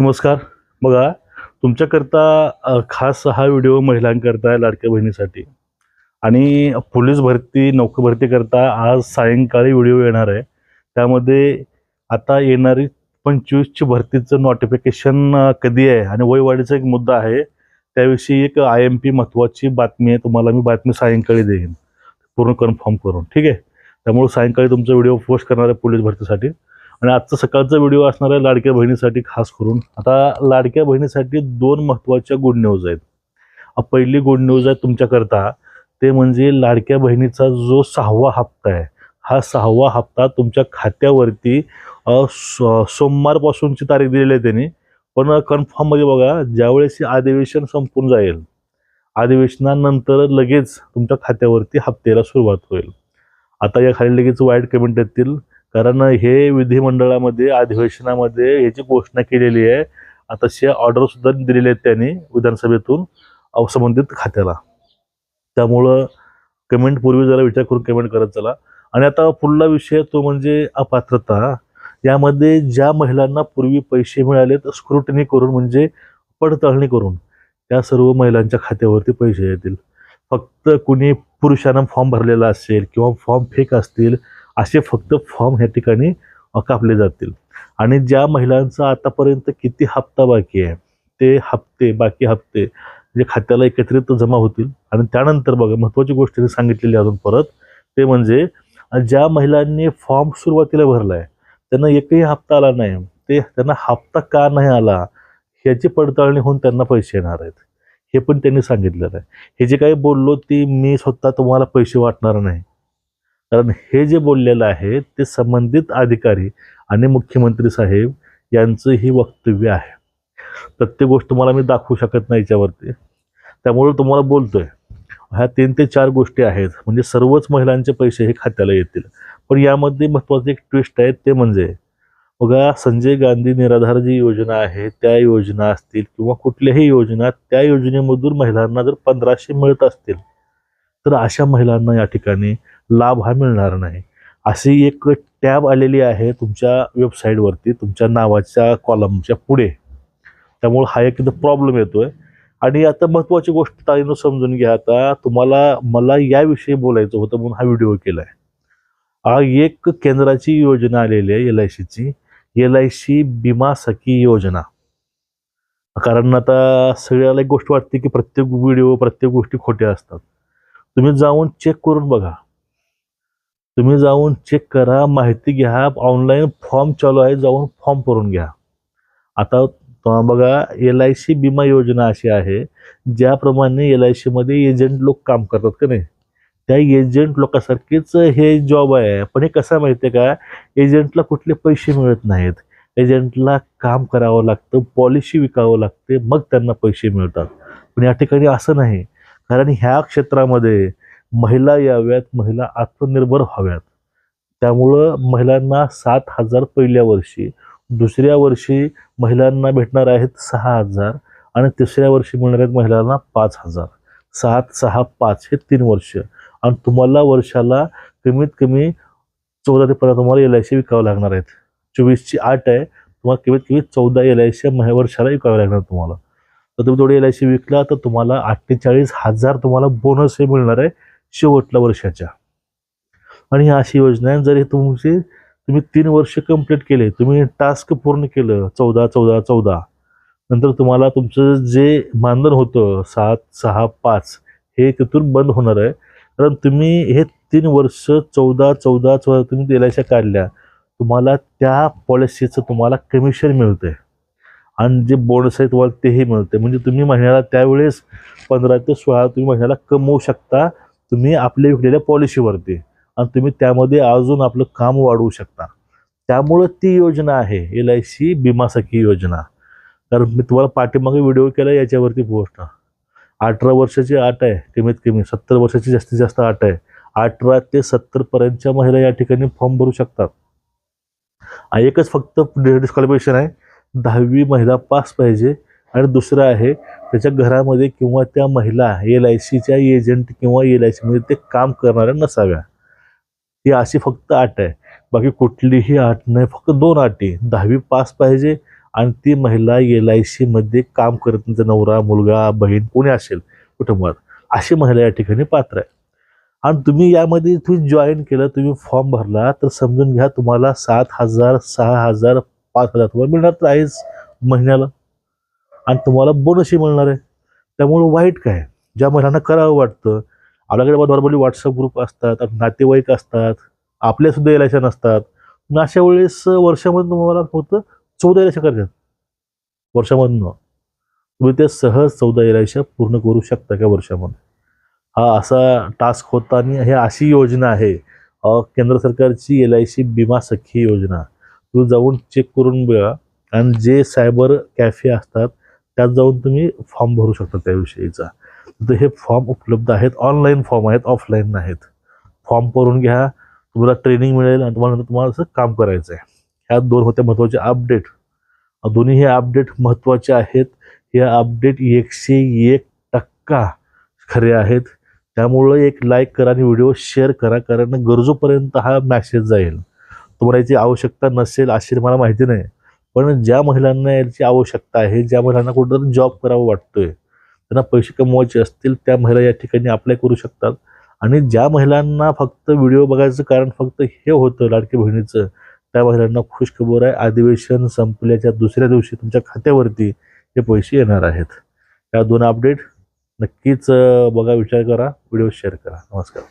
नमस्कार. बघा तुमच्याकरता खास हा व्हिडिओ महिलांकरता आहे लाडक्या बहिणीसाठी. आणि पोलीस भरती नोकरी भरतीकरता आज सायंकाळी व्हिडिओ येणार आहे. त्यामध्ये आता येणारी पंचवीसची भरतीचं नोटिफिकेशन कधी आहे? आणि वयवाढीचा एक मुद्दा आहे. त्याविषयी एक आय एम पी महत्त्वाची बातमी आहे. तुम्हाला मी बातमी सायंकाळी देईन. पूर्ण कन्फर्म करून. ठीक आहे? त्यामुळे सायंकाळी तुमचा व्हिडिओ पोस्ट करणार आहे पोलीस भरतीसाठी. आणि आजचा सकाळचा व्हिडिओ असणार आहे लाडक्या बहिणीसाठी खास करून. आता लाडक्या बहिणीसाठी दोन महत्त्वाच्या गुड न्यूज आहेत. पहिली गुड न्यूज आहे तुमच्याकरता ते म्हणजे लाडक्या बहिणीचा जो सहावा हप्ता आहे हा सहावा हप्ता तुमच्या खात्यावरती सो- सोमवारपासूनची तारीख दिलेली आहे त्यांनी. पण कन्फर्ममध्ये बघा ज्यावेळेस हे अधिवेशन संपून जाईल अधिवेशनानंतर लगेच तुमच्या खात्यावरती हप्त्याला सुरुवात होईल. आता या खाली लगेच वाईट कमेंट येतील. कारण हे विधिमंडळामध्ये अधिवेशनामध्ये ह्याची घोषणा केलेली आहे. आता तसे ऑर्डर सुद्धा दिलेले आहेत त्यांनी विधानसभेतून संबंधित खात्याला. त्यामुळं कमेंट पूर्वी जरा विचार करून कमेंट करत चला. आणि आता पुढला विषय तो म्हणजे अपात्रता. यामध्ये ज्या महिलांना पूर्वी पैसे मिळालेत स्क्रुटनी करून म्हणजे पडताळणी करून त्या सर्व महिलांच्या खात्यावरती पैसे येतील. फक्त कुणी पुरुषांना फॉर्म भरलेला असेल किंवा फॉर्म फेक असतील असे फक्त फॉर्म ह्या ठिकाणी कापले जातील. आणि ज्या महिलांचा आतापर्यंत किती हप्ता बाकी आहे ते हप्ते बाकी हप्ते जे खात्याला एकत्रित जमा होतील. आणि त्यानंतर बघा महत्त्वाची गोष्ट सांगितलेली अजून परत ते म्हणजे ज्या महिलांनी फॉर्म सुरुवातीला भरला आहे त्यांना एकही हप्ता आला नाही. ते त्यांना हप्ता का नाही आला ह्याची पडताळणी होऊन त्यांना पैसे येणार आहेत. हे पण त्यांनी सांगितलेलं आहे. हे जे काही बोललो ते मी स्वतः तुम्हाला पैसे वाटणार नाही. कारण हे जे बोललेलं आहे ते संबंधित अधिकारी आणि मुख्यमंत्री साहेब यांचं ही वक्तव्य आहे. प्रत्येक गोष्ट तुम्हाला मी दाखवू शकत नाही याच्यावरती. त्यामुळे तुम्हाला बोलतोय. ह्या तीन ते चार गोष्टी आहेत. म्हणजे सर्वच महिलांचे पैसे हे खात्याला येतील. पण यामध्ये महत्त्वाचं एक ट्विस्ट आहे ते म्हणजे बघा संजय गांधी निराधार जी योजना आहे त्या योजना असतील किंवा कुठल्याही योजना त्या योजनेमधून महिलांना जर पंधराशे मिळत असतील तर अशा महिलांना या ठिकाणी लाभ हा मिळणार नाही. अशी एक टॅब आलेली आहे तुमच्या वेबसाईटवरती तुमच्या नावाच्या कॉलमच्या पुढे. त्यामुळं हा एक इथं प्रॉब्लेम आहे आणि आता महत्त्वाची गोष्ट ताईनं समजून घ्या. आता तुम्हाला मला याविषयी बोलायचं होतं म्हणून हा व्हिडिओ केला आहे हा एक केंद्राची योजना आलेली आहे एल आय सीची L I C Bima Sakhi योजना. कारण आता सगळ्याला एक गोष्ट वाटते की प्रत्येक व्हिडिओ प्रत्येक गोष्टी खोट्या असतात. तुम्ही जाऊन चेक करून बघा. तुम्ही जाऊन चेक करा माहिती घ्या ऑनलाईन फॉर्म चालू आहे जाऊन फॉर्म भरून घ्या. आता बघा एल आय सी विमा योजना अशी आहे ज्याप्रमाणे एल आय सीमध्ये एजंट लोक काम करतात का नाही? त्या एजंट लोकांसारखेच हे जॉब आहे पण हे कसं आहे माहिती आहे का? एजंटला कुठले पैसे मिळत नाहीत. एजंटला काम करावं लागतं पॉलिसी विकावं लागते मग त्यांना पैसे मिळतात. पण या ठिकाणी असं नाही. कारण ह्या क्षेत्रामध्ये महिला याव्यात महिला आत्मनिर्भर व्हाव्यात. त्यामुळं महिलांना सात हजार पहिल्या वर्षी दुसऱ्या वर्षी महिलांना भेटणार आहेत सहा हजार आणि तिसऱ्या वर्षी मिळणार आहेत महिलांना पाच हजार. सात सहा पाच हे तीन वर्ष. आणि तुम्हाला वर्षाला कमीत कमी चौदा ते पंधरा तुम्हाला एल आय सी विकावं लागणार आहेत. चोवीसची आठ आहे तुम्हाला कमीत कमी चौदा एल आय सी वर्षाला विकावं लागणार तुम्हाला. तर तुम्ही थोडी एल आय सी विकला तर तुम्हाला अठ्ठेचाळीस हजार तुम्हाला बोनस हे मिळणार आहे. शेवटल्या वर्षाच्या. आणि ही अशी योजना आहे जर हे तुमचे तुम्ही तीन वर्ष कंप्लीट केले तुम्ही टास्क पूर्ण केलं चौदा चौदा चौदा नंतर तुम्हाला तुमचं जे मानधन होतं सात सहा पाच हे तिथून बंद होणार आहे. कारण तुम्ही हे तीन वर्ष चौदा चौदा चौदा तुम्ही दिल्याच्या काढल्या तुम्हाला त्या पॉलिसीचं तुम्हाला कमिशन मिळते आणि जे बोनस आहे तुम्हाला तेही मिळते म्हणजे तुम्ही महिन्याला त्यावेळेस पंधरा ते सोळा तुम्ही महिन्याला कमवू शकता तुम्ही आपल्या विकलेल्या पॉलिसीवरती आणि तुम्ही त्यामध्ये अजून आपलं काम वाढवू शकता. त्यामुळं ती योजना आहे L I C Bima Sakhi योजना. कारण मी तुम्हाला पाठीमागे व्हिडिओ केला याच्यावरती पोस्ट अठरा वर्षाची आट आहे कमीत कमी. सत्तर वर्षाची जास्तीत जास्त आट आहे. अठरा ते सत्तर पर्यंतच्या महिला या ठिकाणी फॉर्म भरू शकतात. एकच फक्त डिस्क्वालिफिकेशन आहे. दहावी महिला पास पाहिजे. आणि दुसरं आहे त्याच्या घरामध्ये किंवा त्या महिला एल आय सीच्या एजंट किंवा एल आय सीमध्ये ते काम करणाऱ्या नसाव्या. ही अशी फक्त आट आहे. बाकी कुठलीही आट नाही फक्त दोन अटी दहावी पास पाहिजे आणि ती महिला एल आय सीमध्ये काम करत त्यांचा नवरा मुलगा बहीण कोणी असेल कुटुंबात. अशी महिला या ठिकाणी पात्र आहे. आणि तुम्ही यामध्ये तुम्ही जॉईन केलं तुम्ही फॉर्म भरला तर समजून घ्या तुम्हाला सात हजार सहा हजार पाच हजार तुम्हाला मिळणार तर आहेच महिन्याला. आणि तुम्हाला बोनसही मिळणार आहे. त्यामुळं वाईट काय? ज्या महिलांना करावं वाटतं आपल्याकडे नॉर्मली व्हॉट्सअप ग्रुप असतात नातेवाईक असतात आपल्यासुद्धा इलेक्शन असतात मग अशा वेळेस वर्षामध्ये तुम्हाला फक्त चौदा इलेक्शन करतात वर्षामधनं. तुम्ही ते सहज चौदा इलेक्शन पूर्ण करू शकता का वर्षामध्ये? हा असा टास्क होता आणि हे अशी योजना आहे. केंद्र सरकारची एल आय सी विमा सखी योजना. तुम्ही जाऊन चेक करून बघा. आणि जे सायबर कॅफे असतात त्यात जाऊन तुम्ही फॉर्म भरू शकता त्याविषयीचा तर हे फॉर्म उपलब्ध आहेत ऑनलाईन फॉर्म आहेत ऑफलाईन नाहीत. फॉर्म भरून घ्या तुम्हाला ट्रेनिंग मिळेल आणि तुम्हाला तुम्हाला असं काम करायचं आहे ह्या दोन होत्या महत्त्वाचे अपडेट. दोन्ही हे अपडेट महत्त्वाचे आहेत. हे अपडेट एकशे एक टक्का खरे आहेत. त्यामुळं एक लाईक करा आणि व्हिडिओ शेअर करा कारण गरजूपर्यंत हा मॅसेज जाईल. तुम्हाला याची आवश्यकता नसेल अशी मला माहिती नाही. पण ज्या महिलांना याची आवश्यकता आहे ज्या महिलांना कुठंतरी जॉब करावं वाटतोय त्यांना पैसे कमवायचे असतील त्या महिला या ठिकाणी अप्लाय करू शकतात. आणि ज्या महिलांना फक्त व्हिडिओ बघायचं कारण फक्त हे होतं लाडकी बहिणीचं त्या महिलांना खुशखबर आहे. अधिवेशन संपल्याच्या दुसऱ्या दिवशी तुमच्या खात्यावरती हे पैसे येणार आहेत. या दोन अपडेट नक्कीच बघा विचार करा व्हिडिओ शेअर करा. नमस्कार.